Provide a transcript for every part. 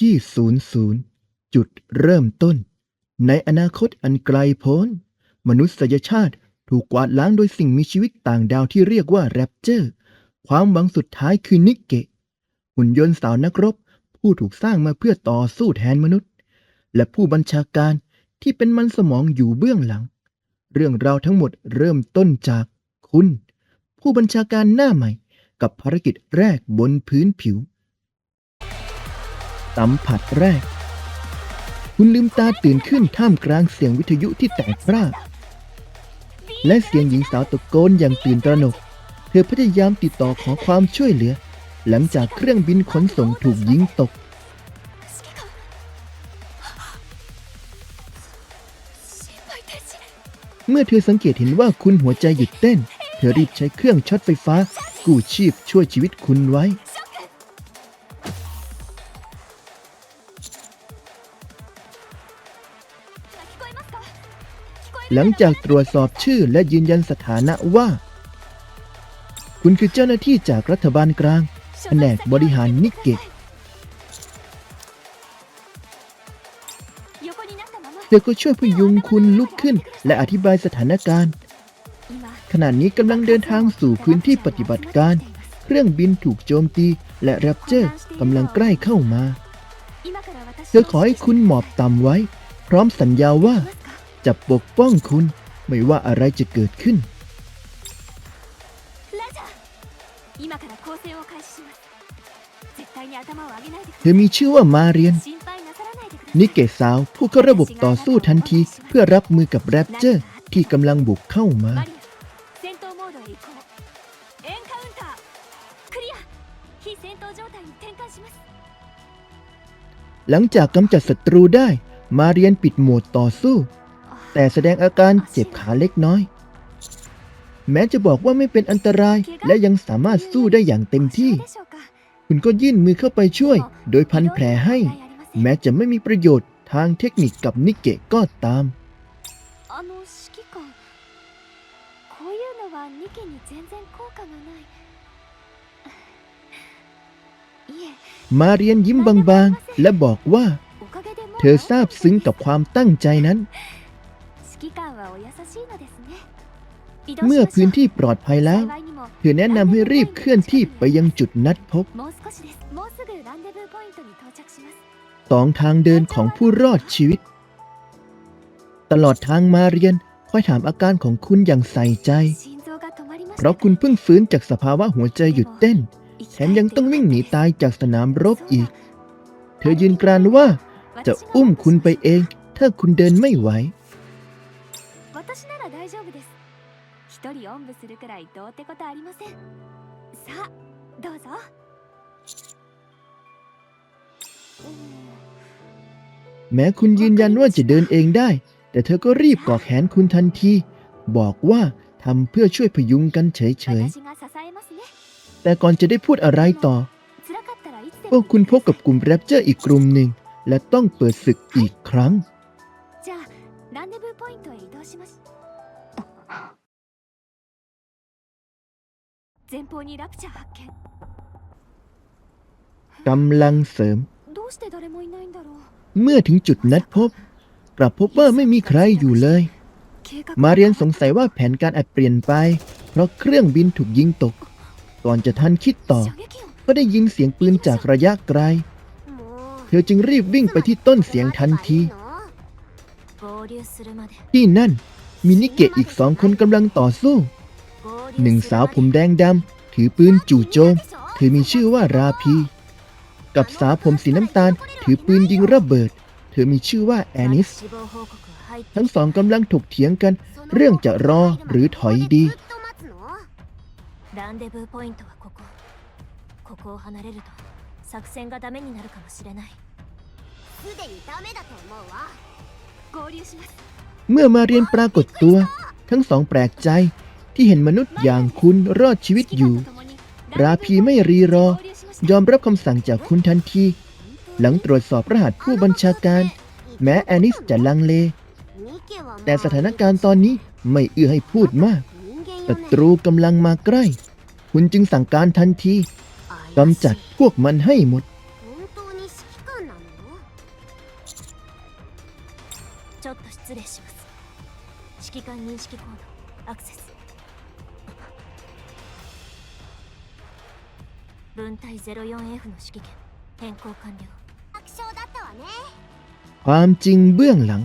ที่ศูนย์ศูนย์จุดเริ่มต้น ในอนาคตอันไกลโพ้น มนุษยชาติถูกกวาดล้างโดยสิ่งมีชีวิตต่างดาวที่เรียกว่าแรปเจอร์ ความหวังสุดท้ายคือนิกเกะ หุ่นยนต์สาวนักรบ ผู้ถูกสร้างมาเพื่อต่อสู้แทนมนุษย์ และผู้บัญชาการที่เป็นมันสมองอยู่เบื้องหลัง เรื่องราวทั้งหมดเริ่มต้นจากคุณ ผู้บัญชาการหน้าใหม่กับภารกิจแรกบนพื้นผิว สัมผัสแรก คุณลืมตาตื่นขึ้นท่ามกลางเสียงวิทยุที่แตกพร่าและเสียงหญิงสาวตะโกนอย่างตื่นตระหนก เธอพยายามติดต่อขอความช่วยเหลือ หลังจากเครื่องบินขนส่งถูกยิงตก เมื่อเธอสังเกตเห็นว่าคุณหัวใจหยุดเต้น เธอรีบใช้เครื่องช็อตไฟฟ้า กู้ชีพช่วยชีวิตคุณไว้ หลังจากตรวจสอบชื่อและยืนยันสถานะว่า คุณคือเจ้าหน้าที่จากรัฐบาลกลาง แผนกบริหารนิกเกะเธอก็ช่วยพยุงคุณลุกขึ้น และอธิบายสถานการณ์ ขณะนี้กำลังเดินทางสู่พื้นที่ปฏิบัติการ เครื่องบินถูกโจมตี และแรปเจอร์กำลังใกล้เข้ามา เธอขอให้คุณหมอบต่ำไว้ พร้อมสัญญาว่า จะปกป้องคุณไม่ว่าอะไรจะเกิดขึ้น เธอมีชื่อว่ามาเรียน นิเกสาวผู้เข้าระบบต่อสู้ทันที เพื่อรับมือกับแรปเจอร์ที่กำลังบุกเข้ามา หลังจากกำจัดศัตรูได้ มาเรียนปิดโหมดต่อสู้ แต่แสดงอาการเจ็บขาเล็กน้อย แม้จะบอกว่าไม่เป็นอันตรายและยังสามารถสู้ได้อย่างเต็มที่ คุณก็ยื่นมือเข้าไปช่วย โดยพันแผลให้ แม้จะไม่มีประโยชน์ทางเทคนิคกับนิเกะก็ตาม มาเรียนยิ้มบางๆ และบอกว่า เธอทราบซึ้งกับความตั้งใจนั้น เมื่อพื้นที่ปลอดภัยแล้วเธอแนะนำให้รีบเคลื่อนที่ไปยังจุดนัดพบสองทางเดินของผู้รอดชีวิต ตลอดทางมาเรียนคอยถามอาการของคุณอย่างใส่ใจ เพราะคุณเพิ่งฟื้นจากสภาวะหัวใจหยุดเต้น แถมยังต้องวิ่งหนีตายจากสนามรบอีก เธอยืนกรานว่าจะอุ้มคุณไปเอง ถ้าคุณเดินไม่ไหว 一人おんぶするくらいどうってことありませんさあどうぞ แม้คุณยืนยันว่าจะเดินเองได้ แต่เธอก็รีบกอดแขนคุณทันที บอกว่าทำเพื่อช่วยพยุงกันเฉย 私が支えますね ๆ แต่ก่อนจะได้พูดอะไรต่อ 辛かったらいつで พวก も คุณพบกับกลุ่มแรปเจอร์อีกกลุ่มหนึ่ง และต้องเปิดศึกอีกครั้ง 前方にラプチャー発見 กำลังเสริม どうして誰もいないんだろう เมื่อถึงจุดนัดพบ กลับพบว่าไม่มีใครอยู่เลย 計画 มาเรียนสงสัยว่าแผนการอาจเปลี่ยนไป เพราะเครื่องบินถูกยิงตก ก่อนจะทันคิดต่อ 射撃音 ก็ได้ยินเสียงปืนจากระยะไกล も เธอจึงรีบวิ่งไปที่ต้นเสียงทันที う合流するまで ที่นั่นมีนิเกะอีกสองคนกำลังต่อสู้ หนึ่งสาวผมแดงดำถือปืนจู่โจม เธอมีชื่อว่าราพี กับสาวผมสีน้ำตาล ถือปืนยิงระเบิด เธอมีชื่อว่าแอนิส 死亡報告は入って ทั้งสองกำลังถกเถียงกัน เรื่องจะรอหรือถอยดี ランデブーポイントはここここを離れると作戦がダメになるかもしれないすでにダメだと思うわ合流します เมื่อมาเรียนปรากฏตัว ทั้งสองแปลกใจ ที่เห็นมนุษย์อย่างคุณรอดชีวิตอยู่ ราพีไม่รีรอ ยอมรับคำสั่งจากคุณทันที หลังตรวจสอบรหัสผู้บัญชาการ แม้แอนิสจะลังเล แต่สถานการณ์ตอนนี้ไม่เอื้อให้พูดมากศัตรูกำลังมาใกล้ คุณจึงสั่งการทันทีกำจัดพวกมันให้หมดちょっと失礼します指揮官認識コードアクセス分隊 04F の指揮権変更完了楽勝だったわね ความจริงเบื้องหลัง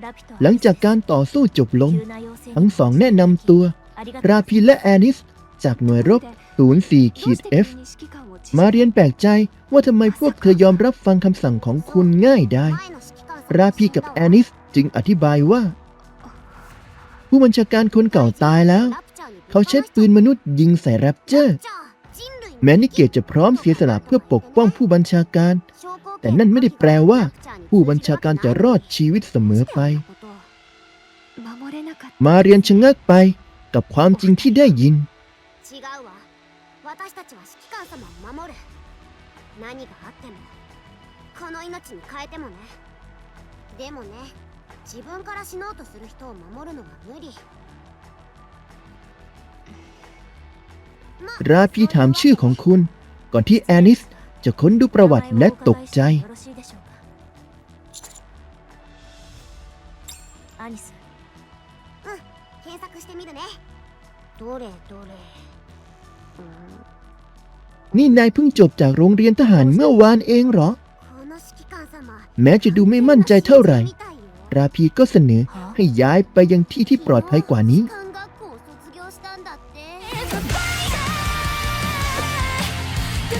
ラピュト หลังจากการต่อสู้จบลง 急な要請 ทั้งสองแนะนำตัว ありがとう ราพีและแอนิส จากหน่วยรบ 04ขีด F มาเรียนแปลกใจว่าทำไมพวกเธอยอมรับฟังคำสั่งของคุณง่ายได้ ราพีกับแอนิสจึงอธิบายว่า ผู้บัญชาการคนเก่าตายแล้ว เขาใช้ปืนมนุษย์ยิงใส่แรปเจอร์ แม้นิเกตจะพร้อมเสียสละเพื่อปกป้องผู้บัญชาการ แต่นั่นไม่ได้แปลว่า ผู้บัญชาการจะรอดชีวิตเสมอไป มาเรียนชะงักไปกับความจริงที่ได้ยิน 違うわ私たちは指揮官様を守る何があってもこの命に変えてもねでもね自分から死のうとする人を守るのは無理 ราพีถามชื่อของคุณ ก่อนที่แอนิสจะค้นดูประวัติและตกใจ アニスうん検索してみるねどれどれうん นี่นายเพิ่งจบจากโรงเรียนทหารเมื่อวานเองเหรอ この指揮官様 แม้จะดูไม่มั่นใจเท่าไหร่ みたいよ ราพีก็เสนอให้ย้ายไปยังที่ที่ปลอดภัยกว่านี้ It's a fire. the